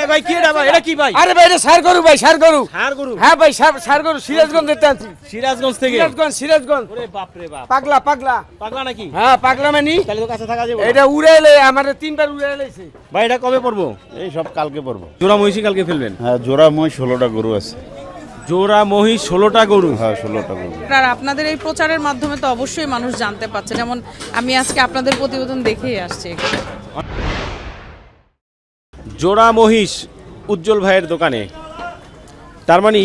এই ভাই কি এটা ভাই? এটা কি ভাই? আরে ভাই এটা সার গরু ভাই সার গরু হার গরু হ্যাঁ ভাই সার সার গরু সিরাজগঞ্জ দেখতে আনছি সিরাজগঞ্জ থেকে? সিরাজগঞ্জ সিরাজগঞ্জ। ওরে বাপ রে বাপ। পাগলা পাগলা। পাগলা নাকি? হ্যাঁ পাগলা মানে তাহলে তো কাছে থাকা যাবে। এটা উড়ে এলে তিনবার উড়ে ভাই এটা কবে পড়ব এই সব কালকে পড়ব জোড়া মহিষী কালকে ফেলবেন? হ্যাঁ জোড়া মই ষোলোটা গরু আছে। জোড়া মহিষ ষোলোটা গরু? হ্যাঁ ষোলোটা গরু। আর আপনাদের এই প্রচারের মাধ্যমে তো অবশ্যই মানুষ জানতে পারছে। যেমন আমি আজকে আপনাদের প্রতিবেদন দেখেই আসছি। জোড়া মহিষ উজ্জ্বল ভাইয়ের দোকানে। তার মানে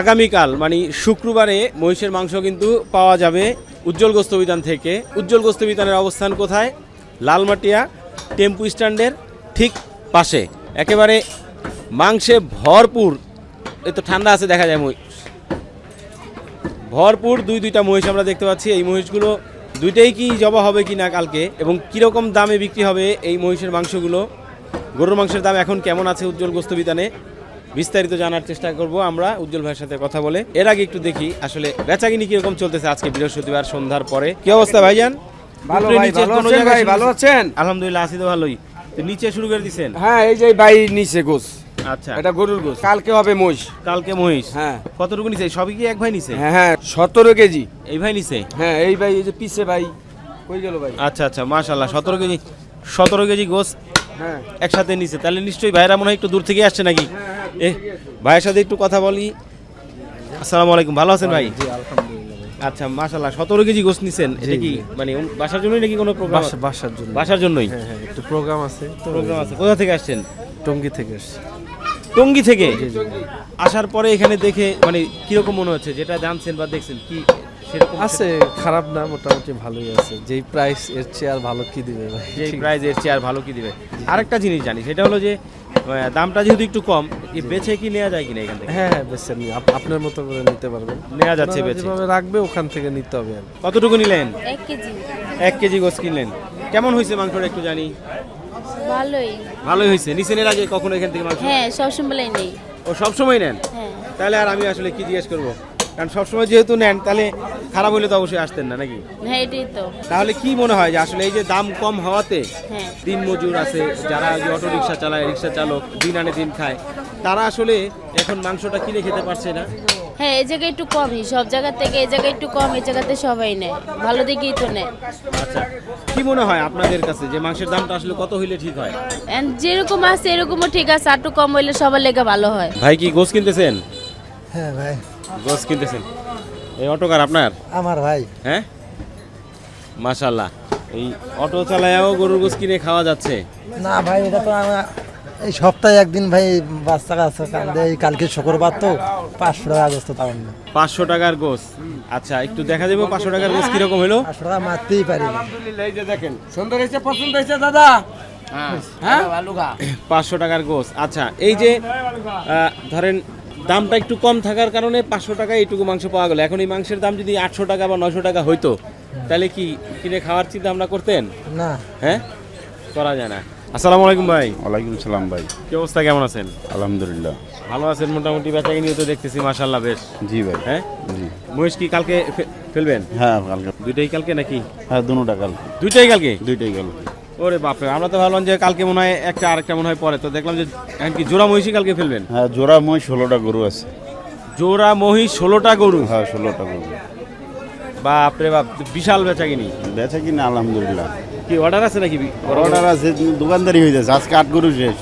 আগামীকাল মানে শুক্রবারে মহিষের মাংস কিন্তু পাওয়া যাবে উজ্জ্বল গোস্তবিধান থেকে। উজ্জ্বল গোস্তবিধানের অবস্থান কোথায়? লালমাটিয়া টেম্পু স্ট্যান্ডের ঠিক পাশে। একেবারে মাংসে ভরপুর, এই তো ঠান্ডা আছে দেখা যায় মহিষ। ভরপুর দুই দুইটা মহিষ আমরা দেখতে পাচ্ছি। এই মহিষগুলো দুইটাই কি জবা হবে কি না কালকে এবং কীরকম দামে বিক্রি হবে এই মহিষের মাংসগুলো? গরুর মাংসের দাম এখন কেমন আছে উজ্জ্বল গোস্ত বিতানে বিস্তারিত জানার চেষ্টা করব আমরা উজ্জ্বল ভাইয়ের সাথে কথা বলে। এর আগে একটু দেখি আসলে বেচাকিনি কীরকম চলতেছে আজকে বৃহস্পতিবার সন্ধ্যার পরে। কি অবস্থা ভাইজান? ভালো ভাই নিচে ভালো আছেন ভাই? ভালো আছেন? আলহামদুলিল্লাহ আছি তো ভালোই। তো নিচে শুরু করে দিছেন? হ্যাঁ এই যে ভাই নিচে গোস। আচ্ছা। এটা গরুর গোস। কালকে হবে মোষ কালকে মহিষ? হ্যাঁ। কতটুকু নিছে? সবই কি এক ভাই নিছে? হ্যাঁ হ্যাঁ সতেরো কেজি। এই ভাই নিছে? হ্যাঁ এই ভাই এই যে পিছে ভাই। কই গেল ভাই? আচ্ছা আচ্ছা সতেরো কেজি সতেরো কেজি গোস। একসাথে নিছে। তাহলে নিশ্চয়ই ভাইরা মনে হয় একটু দূর থেকে আসছে নাকি? এ ভাইয়ের সাথে একটু কথা বলি। আসসালামু আলাইকুম। ভালো আছেন ভাই? আচ্ছা মাশাল্লাহ সতেরো কেজি গোস নিছেন। এটা কি মানে বাসার জন্যই নাকি কোনো প্রোগ্রাম বাসার জন্য বাসার জন্যই? হ্যাঁ হ্যাঁ একটু প্রোগ্রাম আছে। প্রোগ্রাম আছে। কোথা থেকে আসছেন? টঙ্গি থেকে এসছি টঙ্গি থেকে? আসার পরে এখানে দেখে মানে কীরকম মনে হচ্ছে? যেটা জানছেন বা দেখছেন কি সেরকম আছে খারাপ না মোটামুটি ভালোই আছে। যেই প্রাইস এর চেয়ে আর ভালো কি দিবে ভাই? যে প্রাইজ এর চেয়ে আর ভালো কি দিবে? আরেকটা জিনিস জানি সেটা হলো যে দামটা যেহেতু একটু কম এই বেছে কি নেওয়া যায় কিনা এখান থেকে? হ্যাঁ হ্যাঁ বেছে নি আপনার মতো করে নিতে পারবেন। নেওয়া যাচ্ছে বেছে। যেভাবে রাখবে ওখান থেকে নিতে হবে আর কতটুকু নিলেন? এক কেজি। এক কেজি গোস কিনলেন। কেমন হয়েছে মাংসটা একটু জানি? ভালোই। ভালোই হয়েছে। নিচেন এর আগে কখনো এখান থেকে মাংস? হ্যাঁ সবসময় নেই। ও সবসময় নেন? হ্যাঁ। তাহলে আর আমি আসলে কি জিজ্ঞেস করব? কারণ সবসময় যেহেতু নেন তাহলে খারাপ হলে তো অবশ্যই আসতেন না নাকি? হ্যাঁ এটাই তো। তাহলে কি মনে হয় যে আসলে এই যে দাম কম হওয়াতে হ্যাঁ। দিন মজুর আছে যারা অটো রিক্সা চালায় রিক্সা চালক দিন আনে দিন খায় তারা আসলে এখন মাংসটা কিনে খেতে পারছে না? হ্যাঁ এই জায়গায় একটু কমই সব জায়গা থেকে এই জায়গায় একটু কম এই জায়গাতে সবাই নেয় ভালো দিকেই তো নেয়। আচ্ছা কি মনে হয় আপনাদের কাছে যে মাংসের দামটা আসলে কত হইলে ঠিক হয়? And যেরকম আছে এরকমও ঠিক আছে আর একটু কম হইলে সবার লেগে ভালো হয়। ভাই কি গোস কিনতেছেন? হ্যাঁ ভাই। গোস কিনতেছেন? এই অটোকার আপনার? আমার ভাই। হ্যাঁ? মাশাল্লাহ এই অটো চালায়াও গরুর গোস কিনে খাওয়া যাচ্ছে। না ভাই এটা তো আমার এই সপ্তাহে একদিন ভাই বাচ্চা কাচ্চা কান্দে। এই কালকে শুক্রবার তো পাঁচশো টাকা আগস্ট তাও না পাঁচশো টাকার গোস আচ্ছা একটু দেখা যাবে পাঁচশো টাকার গোস কীরকম হলো? পাঁচশো টাকা মারতেই পারি। আলহামদুলিল্লাহ এই যে দেখেন সুন্দর হয়েছে পছন্দ হয়েছে দাদা? হ্যাঁ। পাঁচশো টাকার গোস আচ্ছা এই যে আহ, ধরেন দামটা একটু কম থাকার কারণে পাঁচশো টাকায় এইটুকু মাংস পাওয়া গেল। এখন এই মাংসের দাম যদি আটশো টাকা বা নশো টাকা হইতো তাহলে কি কিনে খাওয়ার চিন্তা আমরা করতেন? না। হ্যাঁ? করা যায় না। আসসালামু আলাইকুম ভাই। ওয়ালাইকুম সালাম ভাই। কি অবস্থা কেমন আছেন? আলহামদুলিল্লাহ। ভালো আছেন মোটামুটি বেচাকে নিয়ে তো দেখতেছি মাশাল্লাহ বেশ। জি ভাই। হ্যাঁ? জি। মহিষ কি কালকে ফেলবেন? হ্যাঁ কালকে। দুইটাই কালকে নাকি? হ্যাঁ দুটা কালকে দুইটাই কালকে? দুইটাই কালকে। ওরে বাপরে আমরা তো ভাবলাম যে কালকে মনে হয় একটা আরেকটা মনে হয় পরে। তো দেখলাম যে কি জোড়া মহিষই কালকে ফেলবেন? হ্যাঁ জোড়া মহিষ ষোলোটা গরু আছে। জোড়া মহিষ ষোলোটা গরু? হ্যাঁ ষোলোটা গরু। বাপরে বাপ বিশাল বেচা কিনি বেচা কিনা আলহামদুলিল্লাহ। কি অর্ডার আছে নাকি? অর্ডার আছে দোকানদারি হয়ে যাচ্ছে। আজকে আট গরু শেষ।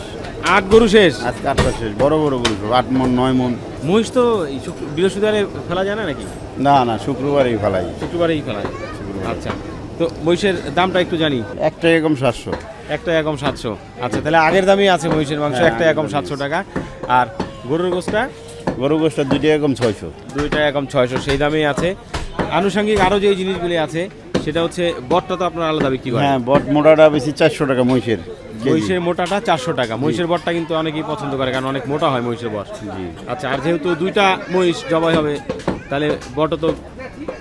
আট গরু শেষ? আজকে আটটা শেষ। বড় বড় গরু সব আট মন নয় মন। মহিষ তো বৃহস্পতিবারে ফেলা যায় না নাকি? না না শুক্রবারেই ফেলাই। শুক্রবারেই ফেলা যায়। আচ্ছা। তো মহিষের দামটা একটু জানি। একটা এরকম সাতশো। একটা একম সাতশো। আচ্ছা তাহলে আগের দামই আছে মহিষের মাংস হ্যাঁ, একটা একম সাতশো টাকা। আর গরুর গোসটা গরু গোষ্ঠটা দুইটা এরকম ছয়শো। দুইটা একম ছয়শো সেই দামেই আছে। আনুষঙ্গিক আরও যে জিনিসগুলি আছে সেটা হচ্ছে বটটা তো আপনার আলাদা বিক্রি করেন হ্যাঁ বট মোটাটা বেশি চারশো টাকা মহিষের মহিষের মোটাটা চারশো টাকা। মহিষের বটটা কিন্তু অনেকেই পছন্দ করে কারণ অনেক মোটা হয় মহিষের বট। জি। আচ্ছা আর যেহেতু দুইটা মহিষ জবাই হবে তাহলে বটও তো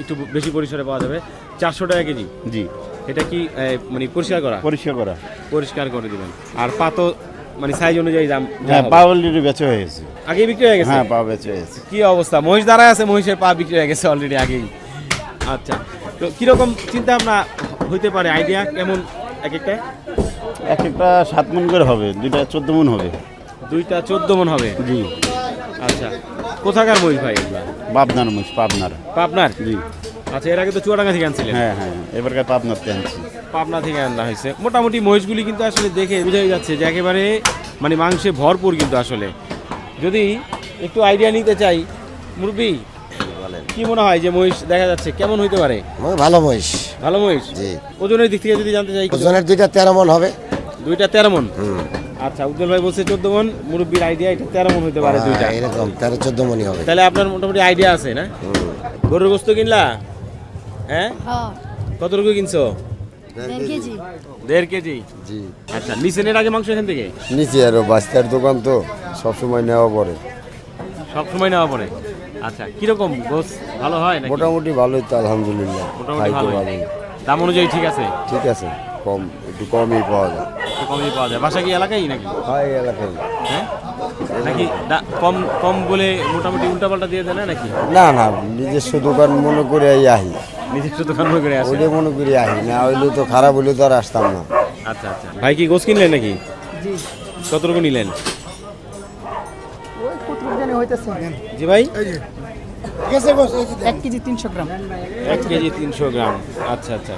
একটু বেশি পরিসরে পাওয়া যাবে। চারশো টাকা কেজি? জি। এটা কি মানে পরিষ্কার করা? পরিষ্কার করা। পরিষ্কার করে দিবেন। আর পা তো মানে সাইজ অনুযায়ী দাম হ্যাঁ। পা অলরেডি বেচা হয়ে গেছে। আগে বিক্রি হয়ে গেছে? হ্যাঁ পা বেচা হয়ে গেছে। কি অবস্থা? মহিষ দাঁড়ায় আছে মহিষের পা বিক্রি হয়ে গেছে অলরেডি আগেই। আচ্ছা তো কীরকম চিন্তা ভাবনা হইতে পারে? আইডিয়া কেমন এক একটা এক একটা সাত মন করে হবে দুইটা চোদ্দ মন হবে। দুইটা চোদ্দ মন হবে? জি। আচ্ছা কোথাকার মহিষ ভাই পাবনার মহিষ পাবনার। পাবনার? জি। আচ্ছা এর আগে তো চুয়াডাঙ্গা থেকে আনছিলেন? হ্যাঁ হ্যাঁ এবারকার পাবনারতে আনছি। পাবনা থেকে আনা হয়েছে। মোটামুটি মহিষগুলি কিন্তু আসলে দেখে বোঝাই যাচ্ছে যে একেবারে মানে মাংসে ভরপুর কিন্তু আসলে। যদি একটু আইডিয়া নিতে চাই মুরব্বী কি মনে হয় যে মহিষ দেখা যাচ্ছে? কেমন হইতে পারে? ভালো মহিষ। ভালো মহিষ? জি। ওজনের দিক থেকে যদি জানতে চাই ওজনের দুইটা তেরো মন হবে। দুইটা তেরো মন? আচ্ছা উজ্জ্বল ভাই বলছে চোদ্দ মন। মুরব্বীর আইডিয়া এটা তেরো মন হইতে পারে দুইটা। হ্যাঁ, এরকম তেরো চোদ্দ মনই হবে। তাহলে আপনার মোটামুটি আইডিয়া আছে না? গরুর গোস্ত কিনলা? হ্যাঁ? কতটুকু কিনছো? দেড় কেজি। জি। আচ্ছা নিচেন এর আগে মাংস এখান থেকে? নিচে আরও বাস্তার দোকান তো সবসময় নেওয়া পড়ে। সব সময় নেওয়া পড়ে? আচ্ছা কীরকম? গোস ভালো হয় নাকি? মোটামুটি ভালোই তো আলহামদুলিল্লাহ। মোটামুটি ভালোই। ভালোই। দাম অনুযায়ী ঠিক আছে? ঠিক আছে কম একটু কমই পাওয়া যায়। একটু কমই পাওয়া যায়। বাসা কি এলাকায় নাকি? হয় এলাকায়। হ্যাঁ? নাকি দা- কম কম বলে মোটামুটি উল্টাপাল্টা দিয়ে দেয় না নাকি? না না নিজস্ব দোকান মনে করে আহি। নিজস্ব দোকান হয়ে করে আসে। ওইটা মনে করে আহি না হইলে তো খারাপ হইলে তো আর আসতাম না। আচ্ছা আচ্ছা। ভাই কি গোস কিনলেন নাকি? কতটুকু নিলেন? জি ভাই? এক কেজি তিনশো গ্রাম। এক কেজি তিনশো গ্রাম। আচ্ছা আচ্ছা।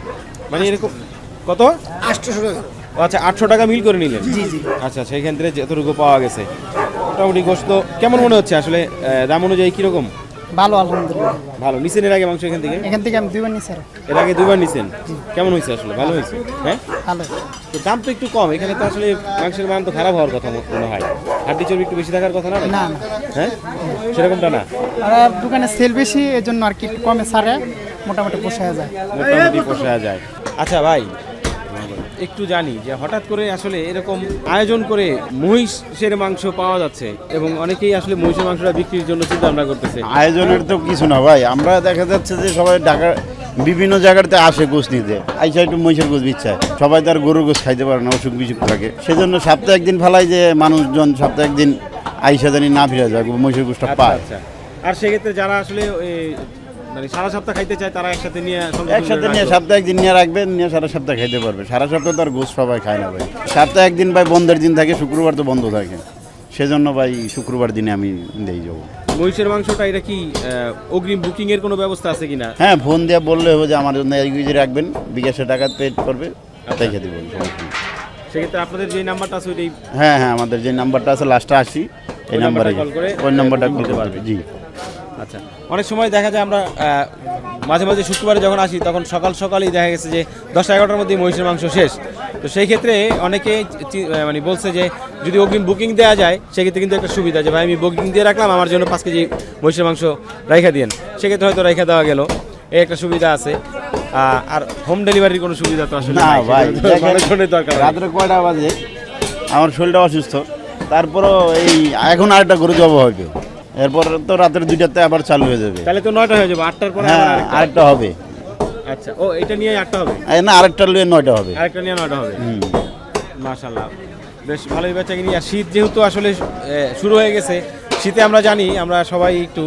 মানে এরকম কত? ও আচ্ছা আটশো টাকা মিল করে নিলেন? জি জি। আচ্ছা সেইখান থেকে যতটুকু পাওয়া গেছে। মোটামুটি গোস্ত কেমন মনে হচ্ছে আসলে দাম অনুযায়ী কীরকম? ভালো আলহামদুলিল্লাহ। ভালো। নিছেন এর আগে মাংস এখান থেকে? এখান থেকে আমি দুইবার নিছি এর আগে দুবার নিছেন? কেমন হয়েছে আসলে? ভালো হয়েছে? হ্যাঁ? ভালো। তো দাম তো একটু কম এখানে তো আসলে মাংসের মান তো খারাপ হওয়ার কথা মনে হয়। হাড্ডি চর্বি একটু বেশি থাকার কথা না না হ্যাঁ? সেরকমটা না? আর দোকানে সেল বেশি এই জন্য আর কি কমে ছাড়ে মোটামুটি পোষায় যায়। মোটামুটি পোষা যায়। আচ্ছা ভাই একটু জানি যে হঠাৎ করে আসলে এরকম আয়োজন করে মহিষের মাংস পাওয়া যাচ্ছে এবং অনেকেই আসলে মহিষের মাংসটা বিক্রির জন্য চিন্তা ভাবনা করতেছে। আয়োজনের তো কিছু না ভাই। আমরা দেখা যাচ্ছে যে সবাই ঢাকা বিভিন্ন জায়গাতে আসে গোস নিতে। আইসা একটু মহিষের গোস বিচ্ছায় সবাই তার গরুর গোস খাইতে পারে না অসুখ বিসুখ থাকে। সেজন্য সপ্তাহে একদিন ফেলাই যে মানুষজন সপ্তাহে একদিন আইসা জানি না ফিরে যায় মহিষের গোসটা আচ্ছা পায়। আচ্ছা। আর সেক্ষেত্রে যারা আসলে মানে সারা সপ্তাহ খাইতে চায় তারা একসাথে নিয়ে একসাথে নিয়ে সপ্তাহে একদিন নিয়ে রাখবেন নিয়ে সারা সপ্তাহ খাইতে পারবে। সারা সপ্তাহ তো আর গোস সবাই খায় না ভাই। সপ্তাহে একদিন ভাই বন্ধের দিন থাকে শুক্রবার তো বন্ধ থাকে। সেজন্য ভাই শুক্রবার দিনে আমি দেই যাব। মহিষের মাংসটা এটা কি অগ্রিম বুকিং এর কোনো ব্যবস্থা আছে কিনা? হ্যাঁ ফোন দিয়ে বললে হবে যে আমার জন্য এই কেজি রাখবেন বিকাশে টাকা পে করবে রেখে দেবেন সমস্যা সেক্ষেত্রে আপনাদের যে নাম্বারটা আছে ওইটাই হ্যাঁ হ্যাঁ আমাদের যে নাম্বারটা আছে লাস্টে আসি এই নাম্বারে ওই নাম্বারটা করতে। পারবে জি। আচ্ছা। অনেক সময় দেখা যায় আমরা মাঝে মাঝে শুক্রবারে যখন আসি তখন সকাল সকালই দেখা গেছে যে দশটা এগারোটার মধ্যে মহিষের মাংস শেষ। তো সেই ক্ষেত্রে অনেকে মানে বলছে যে যদি অগ্রিম বুকিং দেওয়া যায় সেক্ষেত্রে কিন্তু একটা সুবিধা যে ভাই আমি বুকিং দিয়ে রাখলাম আমার জন্য পাঁচ কেজি মহিষের মাংস রাইখা দিয়েন। সেক্ষেত্রে হয়তো রাইখা দেওয়া গেল। এই একটা সুবিধা আছে। আর হোম ডেলিভারির কোনো সুবিধা তো আসলে না ভাই সেজন্য দরকার রাত্রে কয়টা বাজে? আমার শরীরটা অসুস্থ। তারপরও এই এখন আরেকটা গরু জবা হবে এরপর তো রাতের দুইটাতে আবার চালু হয়ে যাবে। তাহলে তো নয়টা হয়ে যাবে আটটার পরে হ্যাঁ আরেকটা। হবে। আচ্ছা ও এটা নিয়ে আটটা হবে? না আরেকটা নিয়ে নয়টা হবে। আরেকটা নিয়ে নয়টা হবে? হুম। মাশাল্লাহ বেশ ভালোই বেচা কিনি আর শীত যেহেতু আসলে শুরু হয়ে গেছে শীতে আমরা জানি আমরা সবাই একটু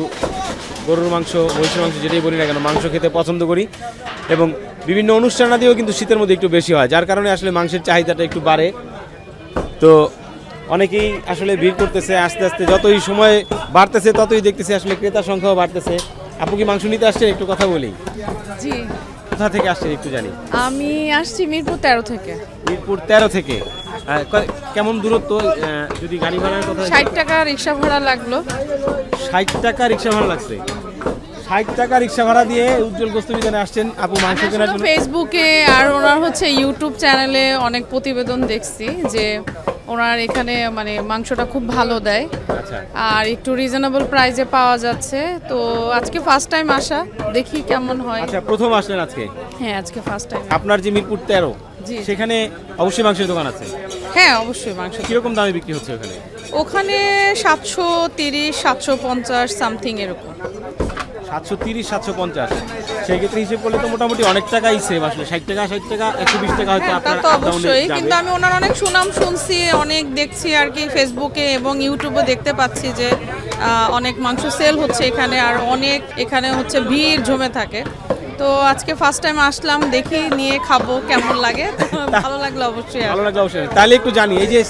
গরুর মাংস মহিষের মাংস যেটাই বলি না কেন মাংস খেতে পছন্দ করি। এবং বিভিন্ন অনুষ্ঠান অনুষ্ঠানাদিও কিন্তু শীতের মধ্যে একটু বেশি হয় যার কারণে আসলে মাংসের চাহিদাটা একটু বাড়ে। তো অনেকেই আসলে ভিড় করতেছে আস্তে আস্তে যতই সময় বাড়তেছে ততই দেখতেছি আসলে ক্রেতার সংখ্যাও বাড়তেছে। আপু কি মাংস নিতে আসছেন? একটু কথা বলি। জি। কোথা থেকে আসছেন একটু জানি। আমি আসছি মিরপুর তেরো থেকে। মিরপুর তেরো থেকে। আহ, ক- কেমন দূরত্ব? আহ, যদি গাড়ি ভাড়ার কথা ষাট টাকা রিক্সা ভাড়া লাগল। ষাট টাকা রিক্সা ভাড়া লাগছে। ষাট টাকা রিক্সা ভাড়া দিয়ে উজ্জ্বল গোস্ত বিতানে আসছেন আপু মাংস কেনার আসলে জন্য। ফেসবুকে আর ওনার হচ্ছে ইউটিউব চ্যানেলে অনেক প্রতিবেদন দেখছি যে ওনার এখানে মানে মাংসটা খুব ভালো দেয়। আচ্ছা। আর একটু রিজনেবল প্রাইসে পাওয়া যাচ্ছে। তো আজকে ফার্স্ট টাইম আসা। দেখি কেমন হয়। আচ্ছা প্রথম আসলেন আজকে? হ্যাঁ আজকে ফার্স্ট টাইম আপনার যে মিরপুর তেরো জি। সেখানে অবশ্যই মাংসের দোকান আছে? হ্যাঁ অবশ্যই মাংস কীরকম দামে বিক্রি হচ্ছে ওখানে? ওখানে সাতশো তিরিশ সাতশো পঞ্চাশ সামথিং এরকম। সাতশো তিরিশ সাতশো পঞ্চাশ। সেই ক্ষেত্রে হিসেব করলে তো মোটামুটি অনেক টাকাই সেভ আসলে ষাট টাকা ষাট টাকা একশো বিশ টাকা হয়তো হ্যাঁ, তা আপনার তো up down এ অবশ্যই। যাবে। কিন্তু আমি ওনার অনেক সুনাম শুনছি অনেক দেখছি আর কি ফেসবুকে এবং ইউটিউবে দেখতে পাচ্ছি যে আহ, অনেক মাংস সেল হচ্ছে এখানে আর অনেক এখানে হচ্ছে ভিড় জমে থাকে। তো আজকে ফার্স্ট টাইম আসলাম দেখি নিয়ে খাব কেমন লাগে। তো ভালো লাগল অবশ্যই ভালো লাগল অবশ্যই। তাহলে একটু জানি এই যে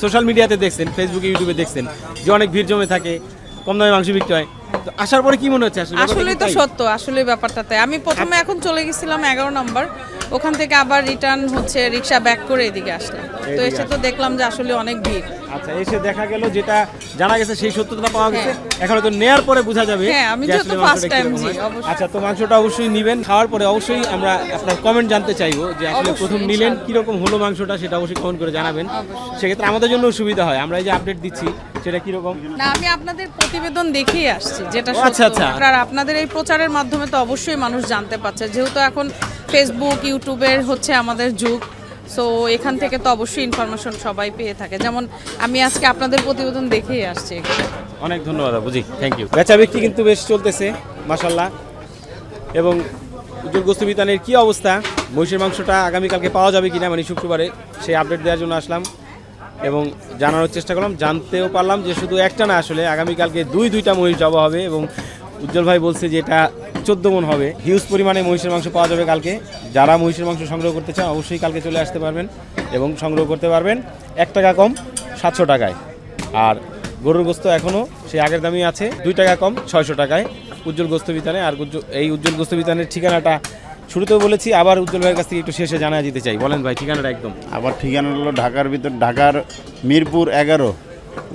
সোশ্যাল মিডিয়াতে দেখছেন ফেসবুকে ইউটিউবে দেখছেন যে অনেক ভিড় জমে থাকে কম দামে মাংস বিক্রি হয়। আসার পরে কি মনে হচ্ছে? আসলে কি তো সত্য আসলে ব্যাপারটাতে আমি প্রথমে এখন চলে গেছিলাম এগারো নম্বর। ওখান থেকে আবার রিটার্ন হচ্ছে রিক্সা ব্যাক করে এদিকে আসলাম। তো এসে তো দেখলাম যে আসলে অনেক ভিড়। আচ্ছা এসে দেখা গেল যেটা জানা গেছে সেই সত্যতা পাওয়া গেছে। এখন তো নেয়ার পরে বোঝা যাবে হ্যাঁ, আমি যেহেতু আসলে time কীরকম জি, অবশ্যই। আচ্ছা তো মাংসটা অবশ্যই নিবেন খাওয়ার পরে অবশ্যই আমরা আপনার কমেন্ট জানতে চাইব যে আসলে প্রথম নিলেন ইনশাআল্লাহ। কীরকম হলো মাংসটা সেটা অবশ্যই কমেন্ট করে জানাবেন। সেক্ষেত্রে আমাদের জন্য সুবিধা হয়। আমরা এই যে আপডেট দিচ্ছি সেটা কীরকম? না আমি আপনাদের প্রতিবেদন দেখেই আসছি যেটা আচ্ছা, আচ্ছা। আর আপনাদের এই প্রচারের মাধ্যমে তো অবশ্যই মানুষ জানতে পারছে যেহেতু এখন ফেসবুক ইউটিউবের হচ্ছে আমাদের যুগ সো এখান থেকে তো অবশ্যই ইনফরমেশন সবাই পেয়ে থাকে। যেমন আমি আজকে আপনাদের প্রতিবেদন দেখেই আসছি অনেক ধন্যবাদ বুঝি থ্যাংক ইউ বেচা বিক্রি কিন্তু বেশ চলতেছে মাসাল্লাহ এবং উজ্জ্বল গোস্ত বিতানের কি অবস্থা? মহিষের মাংসটা আগামীকালকে পাওয়া যাবে কিনা? মানে শুক্রবারে সেই আপডেট দেওয়ার জন্য আসলাম। এবং জানানোর চেষ্টা করলাম, জানতেও পারলাম যে শুধু একটা না, আসলে আগামীকালকে দুই, দুইটা মহিষ জবা হবে এবং উজ্জ্বল ভাই বলছে যে এটা চোদ্দ মন হবে। হিউজ পরিমাণে মহিষের মাংস পাওয়া যাবে কালকে। যারা মহিষের মাংস সংগ্রহ করতে চান, অবশ্যই কালকে চলে আসতে পারবেন এবং সংগ্রহ করতে পারবেন। এক টাকা কম, সাতশো টাকায়। আর গরুর গোস্ত এখনও সেই আগের দামই আছে, দুই টাকা কম, ছয়শো টাকায়। উজ্জ্বল গোস্ত বিতানে, আর এই উজ্জ্বল গোস্ত বিতানের ঠিকানাটা শুরুতেও বলেছি, আবার উজ্জ্বল ভাইয়ের কাছ থেকে একটু শেষে জানা যেতে চাই। বলেন ভাই, ঠিকানাটা একদম। আবার ঠিকানা হলো ঢাকার ভিতর, ঢাকার মিরপুর এগারো,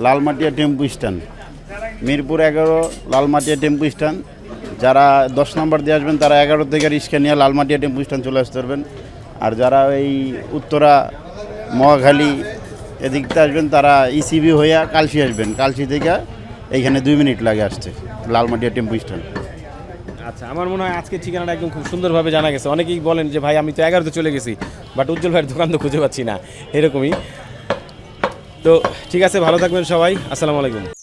লালমাটিয়া টেম্পু স্ট্যান্ড। মিরপুর এগারো, লালমাটিয়া টেম্পু স্ট্যান্ড। যারা দশ নম্বর দিয়ে আসবেন, তারা এগারো থেকে রিক্সা নিয়ে লালমাটিয়া টেম্পু স্ট্যান্ড চলে আসতে পারবেন। আর যারা এই উত্তরা, মহাখালী এদিক থেকে আসবেন, তারা ইসিবি হইয়া কালসি আসবেন। কালসি থেকে এইখানে দুই মিনিট লাগে আসতে, লালমাটিয়া টেম্পু স্ট্যান্ড। আচ্ছা আমার মনে হয় আজকে ঠিকানাটা একদম খুব সুন্দরভাবে জানা গেছে। অনেকেই বলেন যে, ভাই, আমি তো এগারোতে চলে গেছি বাট উজ্জ্বল ভাইয়ের দোকান তো খুঁজে পাচ্ছি না। এরকমই। তো, ঠিক আছে, ভালো থাকবেন সবাই। আসসালামু আলাইকুম।